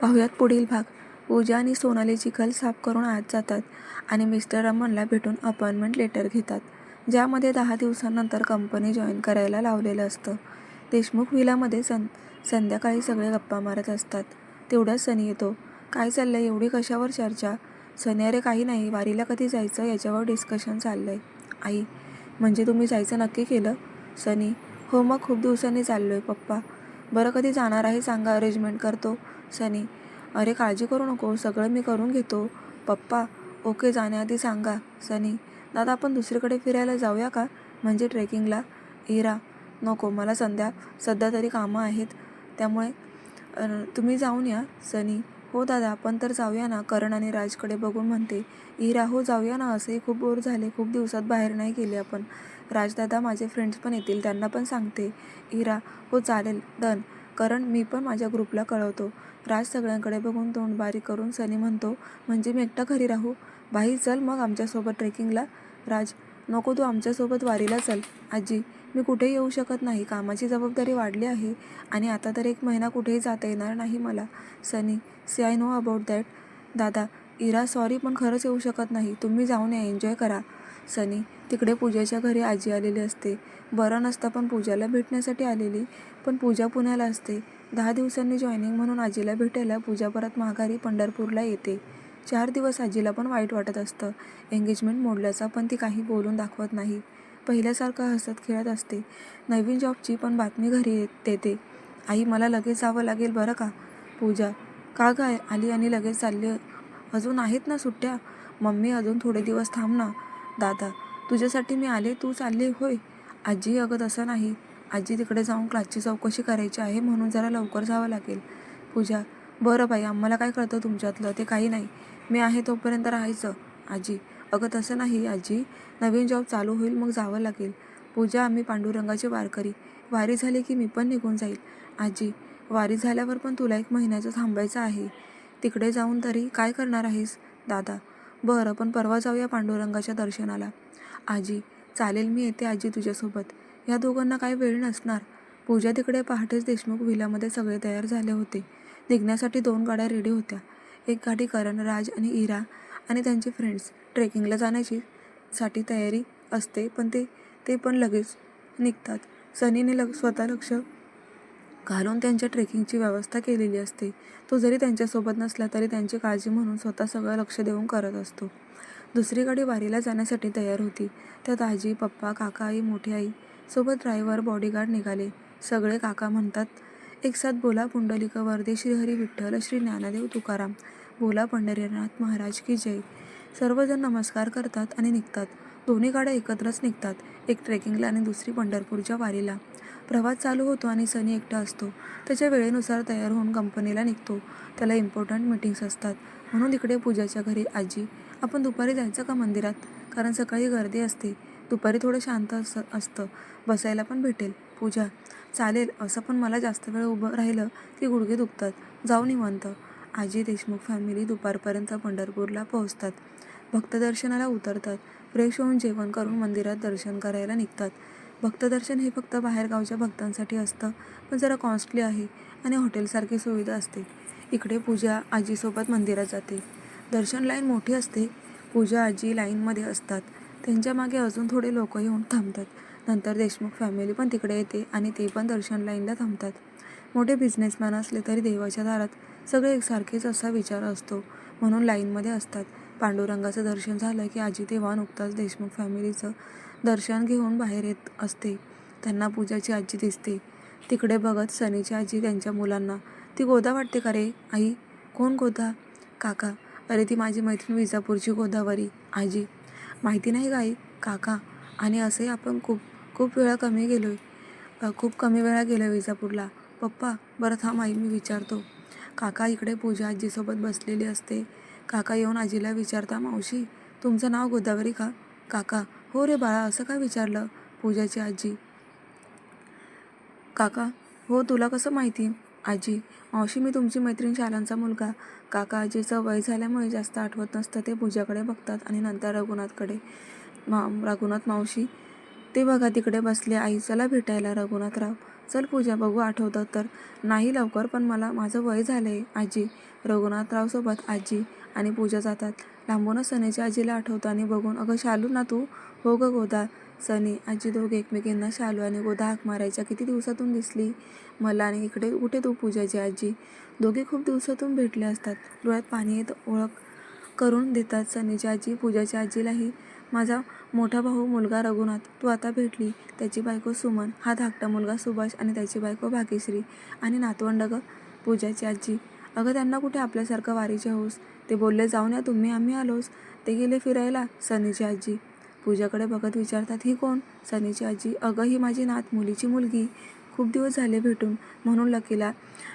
पाहुयात पुढील भाग. पूजा आणि सोनाली चिखल साफ करून आत जातात आणि मिस्टर रमणला भेटून अपॉइंटमेंट लेटर घेतात ज्यामध्ये दहा दिवसांनंतर कंपनी जॉईन करायला लावलेलं असतं. देशमुख विलामध्ये सं संध्याकाळी सगळे गप्पा मारत असतात. तेवढ्यात सनी येतो. काय चाललं आहे एवढी कशावर चर्चा? सनी अरे काही नाही वारीला कधी जायचं? याच्यावर डिस्कशन चाललं आहे आई म्हणजे तुम्ही जायचं नक्की केलं? सनी हो मग खूप दिवसांनी चाललो आहे पप्पा. बरं कधी जाणार आहे सांगा अरेंजमेंट करतो. सनी अरे काळजी करू नको सगळं मी करून घेतो. पप्पा ओके जाण्याआधी सांगा. सनी दादा आपण दुसरीकडे फिरायला जाऊया का? म्हणजे ट्रेकिंगला? इरा नको मला संध्या सध्या तरी कामं आहेत त्यामुळे तुम्ही जाऊन या सनी. हो दादा आपण तर जाऊया ना करण आणि राजकडे बघून म्हणते. इरा हो जाऊया ना असंही खूप बोर झाले खूप दिवसात बाहेर नाही गेले आपण. राजदादा माझे फ्रेंड्स पण येतील त्यांना पण सांगते. इरा हो चालेल डन. करण मी पण माझ्या ग्रुपला कळवतो. राज सगळ्यांकडे बघून तोंड बारीक करून सनी म्हणतो म्हणजे मी एकटा घरी राहू? बाई चल मग आमच्यासोबत ट्रेकिंगला. राज नको तू आमच्यासोबत वारीला चल. आजी मी कुठेही येऊ शकत नाही. कामाची जबाबदारी वाढली आहे आणि आता तर एक महिना कुठेही जाता येणार नाही मला. Sunny see I know about that दादा इरा सॉरी पण खरंच येऊ शकत नाही. तुम्ही जाऊन या. एन्जॉय करा. सनी तिकडे पूजेच्या घरी आजी आलेली असते. बरं नसतं पण पूजाला भेटण्यासाठी आलेली. पण पूजा पुण्याला असते. दहा दिवसांनी जॉईनिंग म्हणून आजीला भेटायला पूजा परत माघारी पंढरपूरला येते. चार दिवस आजीला पण वाईट वाटत असतं. एंगेजमेंट मोडल्याचा पण ती काही बोलून दाखवत नाही. पहिल्यासारखं हसत खेळत असते. नवीन जॉबची पण बातमी घरी येते. देते आई मला लगेच जावं लागेल बरं का? पूजा का काय आली आणि लगेच चालली? अजून आहेत ना सुट्ट्या? मम्मी अजून थोडे दिवस थांब ना. दादा तुझ्यासाठी मी आले तू चालली होय. आजी अगं तसं नाही. आजी तिकडे जाऊन क्लासची चौकशी करायची आहे म्हणून जरा लवकर जावं लागेल. पूजा बरं बाई आम्हाला काय कळतं तुमच्यातलं? ते काही नाही. मी आहे तोपर्यंत राहायचं. आजी अगं तसं नाही आजी. नवीन जॉब चालू होईल मग जावं लागेल. पूजा आम्ही पांडुरंगाची वारकरी. वारी झाली की मी पण निघून जाईल. आजी वारी झाल्यावर पण तुला एक महिन्याचं थांबायचं आहे. तिकडे जाऊन तरी काय करणार आहेस? दादा बरं पण परवा जाऊया पांडुरंगाच्या दर्शनाला. आजी चालेल मी येते आजी तुझ्यासोबत. या दोघांना काही वेळ नसणार. पूजा तिकडे पहाटेच देशमुख विलामध्ये सगळे तयार झाले होते. निघण्यासाठी दोन गाड्या रेडी होत्या. एक गाडी करण राज आणि इरा आणि त्यांचे फ्रेंड्स ट्रेकिंगला जाण्याची साठी तयारी असते पण ते ते पण लगेच निघतात. सनीने लग स्वतः लक्ष घालून त्यांच्या ट्रेकिंगची व्यवस्था केलेली असते. तो जरी त्यांच्यासोबत नसला तरी त्यांची काळजी म्हणून स्वतः सगळं लक्ष देऊन करत असतो. दुसरी गाडी वारीला जाण्यासाठी तयार होती. त्यात आजी पप्पा काका आई मोठी आई सोबत ड्रायव्हर बॉडीगार्ड निघाले. सगळे काका म्हणतात एक साथ बोला पुंडलिक वरदे श्रीहरी विठ्ठल श्री ज्ञानदेव तुकाराम. बोला पंढरीनाथ महाराज की जय. सर्वजण नमस्कार करतात आणि निघतात. दोन्ही गाड्या एकत्रच निघतात. एक ट्रेकिंगला आणि दुसरी पंढरपूरच्या वारीला. प्रवास चालू होतो आणि सनी एकटा असतो. त्याच्या वेळेनुसार तयार होऊन कंपनीला निघतो. त्याला इम्पॉर्टंट मीटिंग्स असतात. म्हणून इकडे पूजाच्या घरी आजी आपण दुपारी जायचं का मंदिरात? कारण सकाळी गर्दी असते. दुपारी थोडं शांत अस असतं. बसायला पण भेटेल. पूजा चालेल. असं पण मला जास्त वेळ उभं राहिलं की गुडघे दुखतात. जाऊ निवांत. आजी देशमुख फॅमिली दुपारपर्यंत पंढरपूरला पोहोचतात. भक्तदर्शनाला उतरतात. फ्रेश होऊन जेवण करून मंदिरात दर्शन करायला निघतात. भक्तदर्शन हे फक्त बाहेरगावच्या भक्तांसाठी असतं पण जरा कॉस्टली आहे आणि हॉटेलसारखी सुविधा असते. इकडे पूजा आजीसोबत मंदिरात जाते. दर्शन लाईन मोठी असते. पूजा आजी लाईनमध्ये असतात. त्यांच्या मागे अजून थोडे लोक येऊन थांबतात. नंतर देशमुख फॅमिली पण तिकडे येते आणि ते पण दर्शन लाईनला थांबतात. मोठे बिझनेसमॅन असले तरी देवाच्या दारात सगळे एकसारखेच असा विचार असतो. म्हणून लाईनमध्ये असतात. पांडुरंगाचं दर्शन झालं की आजी तेव्हा नुकताच देशमुख फॅमिलीचं दर्शन घेऊन बाहेर येत असते. त्यांना पूजाची आजी दिसते. तिकडे बघत सनीची आजी त्यांच्या मुलांना ती गोदा वाटते का रे? आई कोण गोदा? काका अरे ती माझी मैत्रीण विजापूरची गोदावरी. आजी माहिती नाही का काका आणि असंही आपण खूप खूप वेळा कमी गेलो आहे खूप कमी वेळा गेलो विजापूरला. पप्पा बरं थांब आई मी विचारतो. काका इकडे पूजा आजीसोबत बसलेली असते. काका येऊन आजीला विचारता मावशी तुमचं नाव गोदावरी का? काका हो रे बाळा असं का विचारलं? पूजाची आजी. काका हो तुला कसं माहिती? आजी मावशी मी तुमची मैत्रीण शालांचा मुलगा. काका आजीचं वय झाल्यामुळे जास्त आठवत नसतं ते पूजाकडे बघतात आणि नंतर रघुनाथकडे. मा रघुनाथ मावशी ते बघा तिकडे बसले. आई चला भेटायला रघुनाथराव चल पूजा बघू आठवतं तर. नाही लवकर पण मला माझं वय झालं आहे आजी रघुनाथरावसोबत आजी आणि पूजा जातात. लांबूनच सनीच्या आजीला आठवतं आणि बघून अगं शालू ना तू? हो गं गोदा. सनी आजी दोघे एकमेकींना शालू आणि गोदा हाक मारायच्या किती दिवसातून दिसली. मला आणि इकडे कुठे तू पूजाची आजी? दोघे खूप दिवसातून भेटले असतात. डोळ्यात पाणी येत ओळख करून देतात सनीची आजी. पूजाच्या आजीलाही माझा मोठा भाऊ मुलगा रघुनाथ. तू आता भेटली. त्याची बायको सुमन. हा धाकटा मुलगा सुभाष आणि त्याची बायको भाग्यश्री आणि नातवंड ग पूजाची आजी. अगं त्यांना कुठे आपल्यासारखं वारीचे होस? ते बोलले जाऊन या तुम्ही आम्ही आलोच. ते गेले फिरायला सनीची आजी. पूजाकडे बघत विचारतात ही कोण? सनीची आजी अगं ही माझी नात मुलीची मुलगी. खूप दिवस झाले भेटून. म्हणून लकीला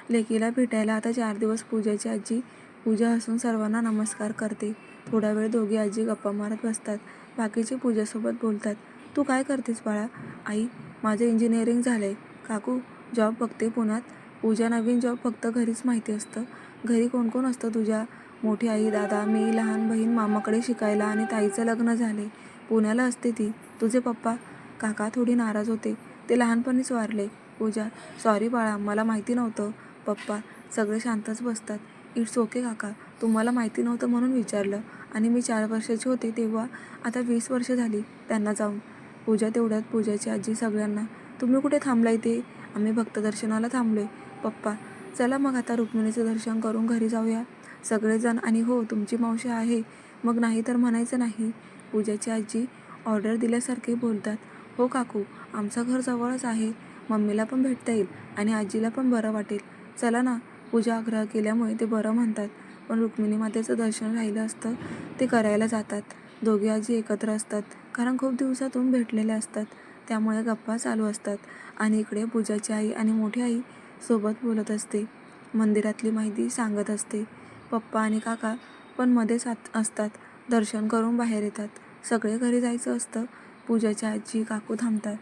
लेकीला भेटायला आता चार दिवस पूजाची आजी पूजा असून सर्वांना नमस्कार करते. थोडा वेळ दोघी आजी गप्पा मारत बसतात. बाकीचे पूजासोबत बोलतात. तू काय करतेस बाळा? आई माझं इंजिनिअरिंग झालं आहे काकू जॉब बघते पुण्यात. पूजा नवीन जॉब फक्त घरीच माहिती असतं. घरी कोण कोण असतं तुझ्या? मोठी आई दादा मी लहान बहीण मामाकडे शिकायला आणि ताईचं लग्न झाले पुण्याला असते ती. तुझे पप्पा? काका थोडी नाराज होते. ते लहानपणीच वारले. पूजा. सॉरी बाळा मला माहिती नव्हतं. पप्पा सगळे शांतच बसतात. इट्स ओके काका तुम्हाला माहिती नव्हतं म्हणून विचारलं. आणि मी चार वर्षाची होते तेव्हा आता वीस वर्ष झाली त्यांना जाऊन. पूजा तेवढ्यात पूजाची आजी सगळ्यांना तुम्ही कुठे थांबलाय ते आम्ही भक्तदर्शनाला थांबलोय. पप्पा चला मग आता रुक्मिणीचं दर्शन करून घरी जाऊया. सगळेजण आणि हो तुमची मावशी आहे. मग नाही तर म्हणायचं नाही. पूजाची आजी ऑर्डर दिल्यासारखे बोलतात. हो काकू आमचं घर जवळच आहे. मम्मीला पण भेटता येईल आणि आजीला पण बरं वाटेल. चला ना पूजा आग्रह केल्यामुळे ते बरं म्हणतात. पण रुक्मिणी मातेचं दर्शन राहिलं असतं ते करायला जातात. दोघी आजी एकत्र असतात कारण खूप दिवसातून भेटलेले असतात. त्यामुळे गप्पा चालू असतात आणि इकडे पूजाची आई आणि मोठी आई सोबत बोलत असते. मंदिरातली माहिती सांगत असते. पप्पा आणि काका पण मध्येच आत असतात दर्शन करून बाहेर येतात. सगळे घरी जायचं असतं पूजाच्या आजी काकू थांबतात.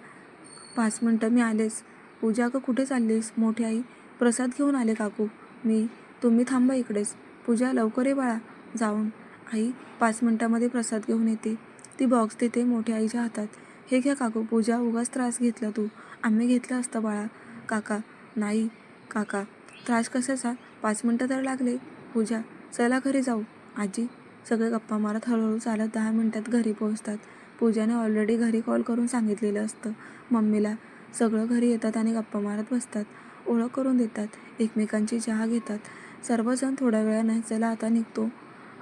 पाच मिनटं मी आलेच. पूजा का कुठे चाललीस? मोठी आई. प्रसाद घेऊन आले काकू. मी. तुम्ही थांबा इकडेच. पूजा लवकर ये बाळा. जाऊन. आई पाच मिनटामध्ये प्रसाद घेऊन येते. ती बॉक्स देते मोठ्या आईच्या हातात. हे घ्या काकू पूजा उगाच त्रास घेतला तू. आम्ही घेतलं असतं बाळा. काका. नाही. काका. त्रास कशाचा? पाच मिनटं तर लागले. पूजा चला घरी जाऊ. आजी सगळे गप्पा मारत हळूहळू चालत दहा मिनटात घरी पोहोचतात. पूजाने ऑलरेडी घरी कॉल करून सांगितलेलं असतं. मम्मीला सगळं घरी येतात आणि गप्पा मारत बसतात. ओळख करून देतात. एकमेकांची चहा घेतात. सर्वजण थोड्या वेळाने चला आता निघतो.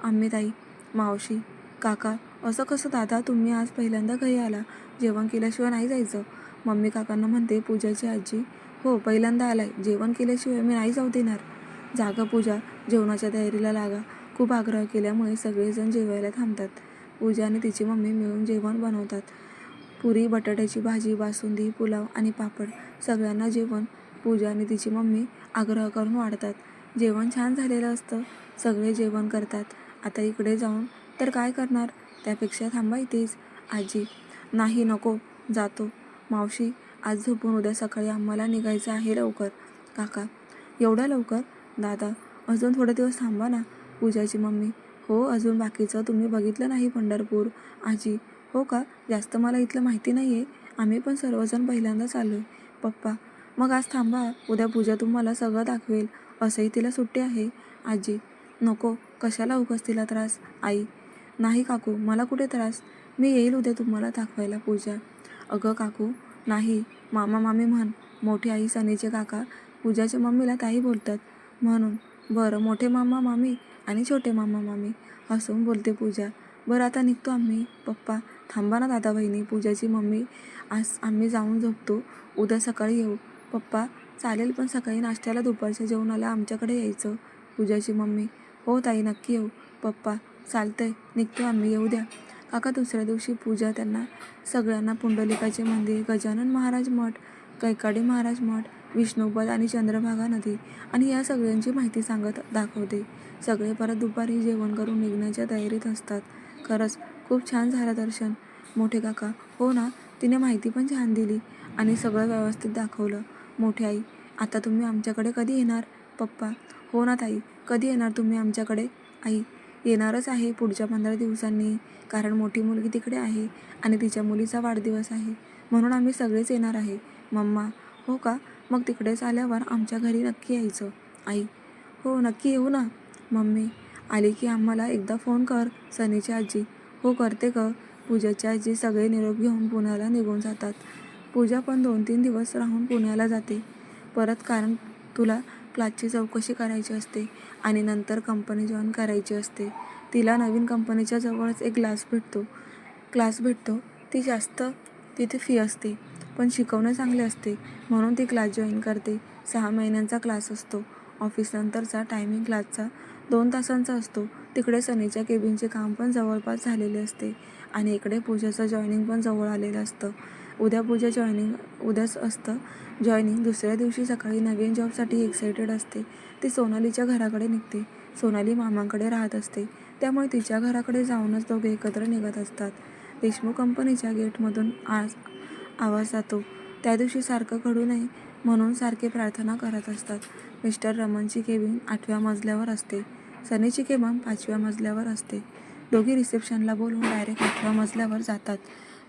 आम्ही ताई मावशी काका असं कसं दादा तुम्ही आज पहिल्यांदा घरी आला. जेवण केल्याशिवाय नाही जायचं. मम्मी काकांना म्हणते पूजाची आजी. हो पहिल्यांदा आलाय. जेवण केल्याशिवाय मी नाही जाऊ देणार. जागा पूजा जेवणाच्या तयारीला लागा. खूप आग्रह केल्यामुळे सगळेजण जेवायला थांबतात. पूजा आणि तिची मम्मी मिळून जेवण बनवतात. पुरी बटाट्याची भाजी बासुंदी पुलाव आणि पापड सगळ्यांना जेवण पूजा आणि तिची मम्मी आग्रह करून वाढतात. जेवण छान झालेलं असतं. सगळे जेवण करतात. आता इकडे जाऊन तर काय करणार? त्यापेक्षा थांबा इथेच. आजी नाही नको जातो. मावशी आज झोपून उद्या सकाळी आम्हाला निघायचं आहे लवकर. काका एवढ्या लवकर? दादा अजून थोडे दिवस थांबा ना. पूजाची मम्मी हो अजून बाकीचं तुम्ही बघितलं नाही पंढरपूर? आजी हो का? जास्त मला इथलं माहिती नाही आहे आम्ही पण सर्वजण पहिल्यांदाच आलो आहे पप्पा मग आज थांबा. उद्या पूजा तुम्हाला सगळं दाखवेल. असंही तिला सुट्टी आहे. आजी नको. कशाला उगाच तिला त्रास? आई नाही काकू मला कुठे त्रास? मी येईल उद्या तुम्हाला दाखवायला पूजा. अगं काकू नाही. मामा मामी म्हण. मोठी आई सनीचे काका. पूजाच्या मम्मीला ताई बोलतात. म्हणून. बरं मोठे मामा मामी आणि छोटे मामा मामी हसून बोलते पूजा बरं आता निघतो आम्ही. पप्पा थांबा ना दादा बहिणी पूजाची मम्मी आज आम्ही जाऊन झोपतो. उद्या सकाळी येऊ. पप्पा चालेल पण सकाळी नाश्त्याला दुपारच्या जेवणाला आमच्याकडे यायचं. पूजाची मम्मी हो ताई नक्की येऊ. पप्पा चालतंय. निघतो आम्ही. येऊ द्या. काका दुसऱ्या दिवशी पूजा त्यांना सगळ्यांना पुंडलिकाचे मंदिर गजानन महाराज मठ कैकाडी महाराज मठ विष्णुपद आणि चंद्रभागा नदी आणि या सगळ्यांची माहिती सांगत दाखवते. सगळे परत दुपारी जेवण करून निघण्याच्या तयारीत असतात. खरंच खूप छान झालं दर्शन. मोठे काका हो ना तिने माहिती पण छान दिली आणि सगळं व्यवस्थित दाखवलं. मोठी आई आता तुम्ही आमच्याकडे कधी येणार? पप्पा हो ना ताई कधी येणार तुम्ही आमच्याकडे? आई येणारच आहे पुढच्या पंधरा दिवसांनी कारण मोठी मुलगी तिकडे आहे आणि तिच्या मुलीचा वाढदिवस आहे. म्हणून आम्ही सगळेच येणार आहे. मम्मा हो का? मग तिकडेच आल्यावर आमच्या घरी नक्की यायचं. आई हो नक्की येऊ ना? मम्मी आली की आम्हाला एकदा फोन कर सनीची आजी. हो करते ग. पूजाची आजी सगळे निरोप घेऊन पुण्याला निघून जातात. पूजा पण दोन तीन दिवस राहून पुण्याला जाते. परत कारण तुला क्लासची चौकशी करायची असते आणि नंतर कंपनी जॉईन करायची असते. तिला नवीन कंपनीच्या जवळच एक क्लास भेटतो. क्लास भेटतो. ती जास्त तिथे फी असते. पण शिकवणं चांगले असते. म्हणून ती क्लास जॉईन करते. सहा महिन्यांचा क्लास असतो. ऑफिसनंतरचा टायमिंग क्लासचा दोन तासांचा असतो. तिकडे सनीच्या केबिनचे काम पण जवळपास झालेले असते. आणि इकडे पूजाचं जॉईनिंग पण जवळ आलेलं असतं. उद्या पूजा जॉईनिंग उद्याच असतं. जॉईनिंग दुसऱ्या दिवशी सकाळी नवीन जॉबसाठी एक्सायटेड असते. ती सोनालीच्या घराकडे निघते. सोनाली मामांकडे राहत असते. त्यामुळे तिच्या घराकडे जाऊनच दोघे एकत्र निघत असतात. देशमुख कंपनीच्या गेटमधून आज आवाज जातो. त्या दिवशी सारखं घडू नये म्हणून सारखे प्रार्थना करत असतात. मिस्टर रमनची केबिन आठव्या मजल्यावर असते. सनीची केबिन पाचव्या मजल्यावर असते. दोघी रिसेप्शनला बोलून डायरेक्ट आठव्या मजल्यावर जातात.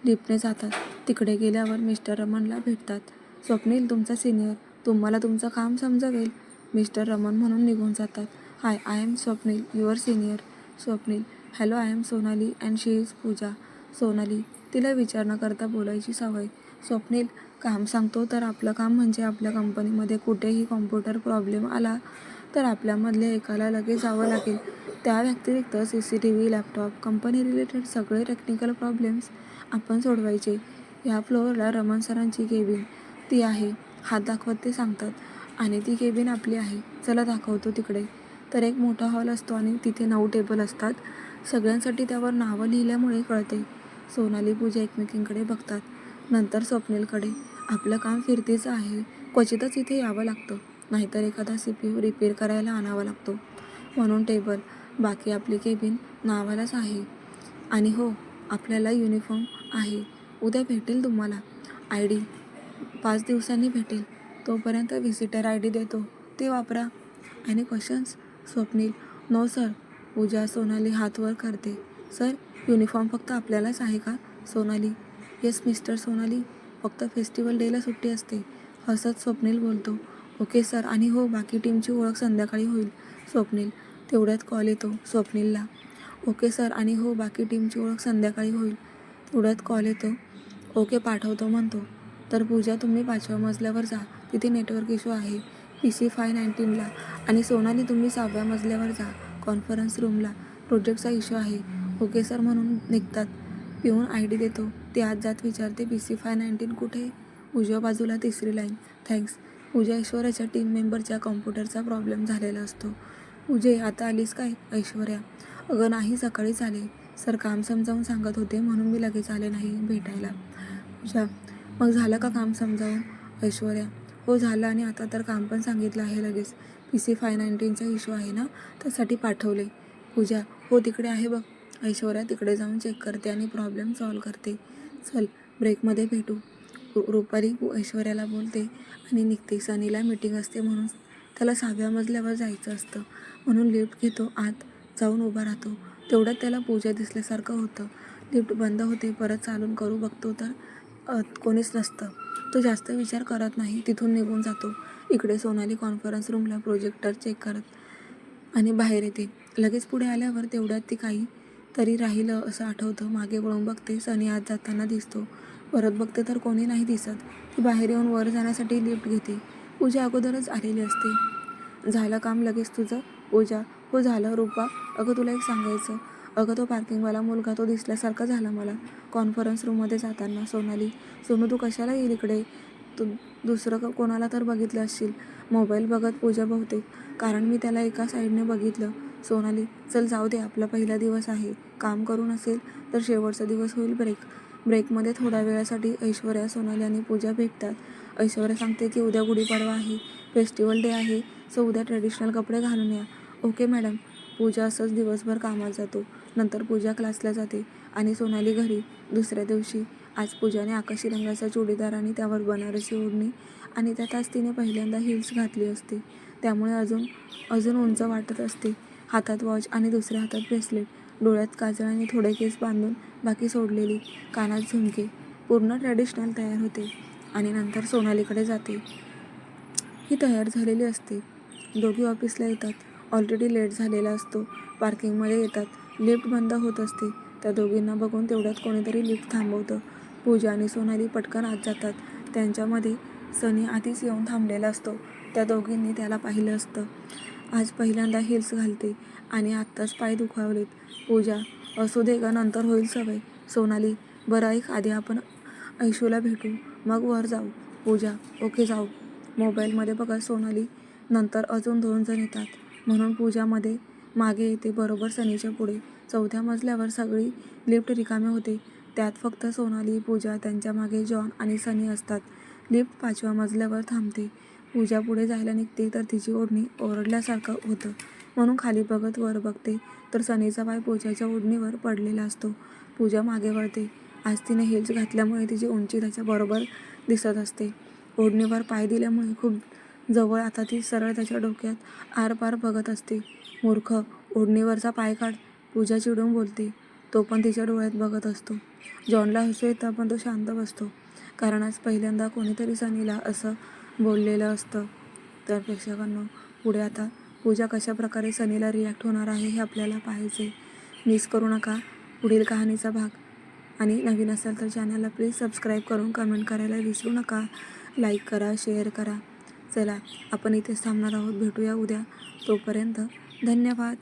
लिफ्टने जातात. तिकडे गेल्यावर मिस्टर रमनला भेटतात. स्वप्नील तुमचा सिनियर तुम्हाला तुमचं काम समजवेल. मिस्टर रमन म्हणून निघून जातात. Hi I am Swapnil your senior. Swapnil hello I am Sonali and she is Pooja. Sonali तिला विचार न करता बोलायची सवय. स्वप्नील काम सांगतो तर आपलं काम म्हणजे आपल्या कंपनीमध्ये कुठेही कॉम्प्युटर प्रॉब्लेम आला तर आपल्यामधले एकाला लगेच जावं लागेल. त्या व्यतिरिक्त C C T V laptop company related सगळे टेक्निकल प्रॉब्लेम्स आपण सोडवायचे. ह्या फ्लोअरला रमण सरांची केबिन ती आहे. हात दाखवत ते सांगतात. आणि ती केबिन आपली आहे. चला दाखवतो तिकडे. तर एक मोठा हॉल असतो आणि तिथे नऊ टेबल असतात. सगळ्यांसाठी त्यावर नावं लिहिल्यामुळे कळते. सोनाली पूजा एकमेकींकडे बघतात. नंतर स्वप्नीलकडे. आपलं काम फिरतीचं आहे. क्वचितच इथे यावं लागतं. नाहीतर एखादा सी पी यू रिपेअर करायला आणावा लागतो. म्हणून टेबल बाकी आपली केबिन नावालाच आहे. आणि हो आपल्याला युनिफॉर्म आहे. उद्या भेटेल तुम्हाला. आय डी पाच दिवसांनी भेटेल. तोपर्यंत व्हिजिटर आय डी देतो. ते वापरा. आणि questions Swapnil no sir Pooja Sonali हातवर करते. सर युनिफॉर्म फक्त आपल्यालाच आहे का सोनाली? Yes mister Sonali. फक्त फेस्टिवल डेला सुट्टी असते. हसत स्वप्नील बोलतो ओके सर आणि हो बाकी टीमची ओळख संध्याकाळी होईल. स्वप्नील तेवढ्यात कॉल येतो. स्वप्नीलला ओके सर आणि हो बाकी टीमची ओळख संध्याकाळी होईल. तेवढ्यात कॉल येतो. ओके पाठवतो म्हणतो. तर पूजा तुम्ही पाचव्या मजल्यावर जा. तिथे नेटवर्क इश्यू आहे. पी सी फाय नाईन्टीनला आणि सोनाली तुम्ही सहाव्या मजल्यावर जा. कॉन्फरन्स रूमला प्रोजेक्टचा इश्यू आहे. ओके सर म्हणून निघतात. पिऊन आय डी देतो. ती आत जात विचारते पी सी फाय नाईन्टीन कुठे उजव्या बाजूला तिसरी लाईन. थँक्स. पूजा ऐश्वर्याच्या टीम मेंबरच्या कॉम्प्युटरचा प्रॉब्लेम झालेला असतो. उजे आता आलीस काय ऐश्वर्या? अगं नाही सकाळीच आले सर काम समजावून सांगत होते म्हणून मी लगेच आले नाही भेटायला. पूजा मग झालं का काम समजावून? ऐश्वर्या. हो झालं आणि आता तर काम पण सांगितलं आहे लगेच. पी सी फाय नाईन्टीनचा इश्यू आहे ना त्यासाठी पाठवले. पूजा हो तिकडे आहे बघ. ऐश्वर्या तिकडे जाऊन चेक करते आणि प्रॉब्लेम सॉल्व करते. चल ब्रेकमध्ये भेटू. रुपारी ऐश्वर्याला बोलते आणि निघते. सनीला मीटिंग असते म्हणून त्याला सहाव्या मजल्यावर जायचं असतं. म्हणून लिफ्ट घेतो आत जाऊन उभा राहतो. तेवढ्यात त्याला पूजा दिसल्यासारखं होतं. लिफ्ट बंद होते परत चालून करू बघतो तर कोणीच नसतं. तो जास्त विचार करत नाही तिथून निघून जातो. इकडे सोनाली कॉन्फरन्स रूमला प्रोजेक्टर चेक करत आणि बाहेर येते. लगेच पुढे आल्यावर तेवढ्यात ती काही तरी राहिलं असं आठवतं. मागे वळून बघते सनी आत जाताना दिसतो. परत बघते तर कोणी नाही दिसत. ती बाहेर येऊन वर जाण्यासाठी लिफ्ट घेते. पूजा अगोदरच आलेली असते. झालं काम लगेच तुझं? पूजा हो झालं. रूपा अगं तुला एक सांगायचं. अगं तो पार्किंगवाला मुलगा तो दिसल्यासारखा झाला मला. कॉन्फरन्स रूममध्ये जाताना सोनाली सोनू तू कशाला येईल इकडे? तू दुसरं क- कोणाला तर बघितलं असशील. मोबाईल बघत पूजा बहुतेक. कारण मी त्याला एका साईडने बघितलं. सोनाली चल जाऊ दे आपला पहिला दिवस आहे. काम करून असेल तर शेवटचा दिवस होईल ब्रेक. ब्रेकमध्ये थोड्या वेळासाठी ऐश्वर्या सोनाली आणि पूजा भेटतात. ऐश्वर्या सांगते की उद्या गुढीपाडवा आहे. फेस्टिवल डे आहे सो उद्या ट्रेडिशनल कपडे घालून या. Okay madam. पूजा असंच दिवसभर कामात जातो. नंतर पूजा क्लासला जाते आणि सोनाली घरी. दुसऱ्या दिवशी आज पूजाने आकाशी रंगाचा चुडीदार आणि त्यावर बनारसी ओढणी आणि त्यात आज तिने पहिल्यांदा हिल्स घातली असते. त्यामुळे अजून अजून उंच वाटत असते. हातात वॉच आणि दुसऱ्या हातात ब्रेसलेट डोळ्यात काजळ आणि थोडे केस बांधून बाकी सोडलेली कानात झुमके. पूर्ण ट्रॅडिशनल तयार होते आणि नंतर सोनालीकडे जाते. ही तयार झालेली असते. दोघी ऑफिसला येतात. ऑलरेडी लेट झालेला असतो. पार्किंगमध्ये येतात. लिफ्ट बंद होत असते. त्या दोघींना बघून तेवढ्यात कोणीतरी लिफ्ट थांबवतं. पूजा आणि सोनाली पटकन आत जातात. त्यांच्यामध्ये सनी आधीच येऊन थांबलेला असतो. त्या दोघींनी त्याला पाहिलं असतं. आज पहिल्यांदा हिल्स घालते आणि आत्ताच पाय दुखावलेत. पूजा असू दे का नंतर होईल सवय. सोनाली बरं ऐक आधी आपण ऐशूला भेटू. मग वर जाऊ. पूजा ओके जाऊ. मोबाईलमध्ये बघा सोनाली. नंतर अजून दोन जण येतात. म्हणून पूजामध्ये मागे येते बरोबर सनीच्या पुढे. चौथ्या मजल्यावर सगळी लिफ्ट रिकामे होते. त्यात फक्त सोनाली पूजा त्यांच्या मागे जॉन आणि सनी असतात. लिफ्ट पाचव्या मजल्यावर थांबते. पूजा पुढे जायला निघते तर तिची ओढणी ओरडल्यासारखं होतं. म्हणून खाली बघत वर बघते तर सनीचा पाय पूजाच्या ओढणीवर पडलेला असतो. पूजा मागे वळते. आज तिने हिल्स घातल्यामुळे तिची उंची त्याच्या बरोबर दिसत असते. ओढणीवर पाय दिल्यामुळे खूप जवळ आता ती सरळ त्याच्या डोक्यात आरपार बघत असते. मूर्ख ओढणीवरचा पाय काढ पूजा चिडून बोलते. तो पण तिच्या डोळ्यात बघत असतो. जॉनला हसू येतं पण तो शांत बसतो. कारण आज पहिल्यांदा कोणीतरी सनीला असं बोललेलं असतं. तर प्रेक्षकांनो पुढे आता पूजा कशा प्रकारे सनीला रिॲक्ट होणार आहे हे आपल्याला पाहायचे मिस करू नका. पुढील कहाणीचा भाग. आणि नवीन असाल तर चॅनलला प्लीज सबस्क्राईब करून कमेंट करायला विसरू नका. लाईक करा शेअर करा. चला आपण इथेच थांबणार आहोत. भेटूया उद्या. तोपर्यंत धन्यवाद.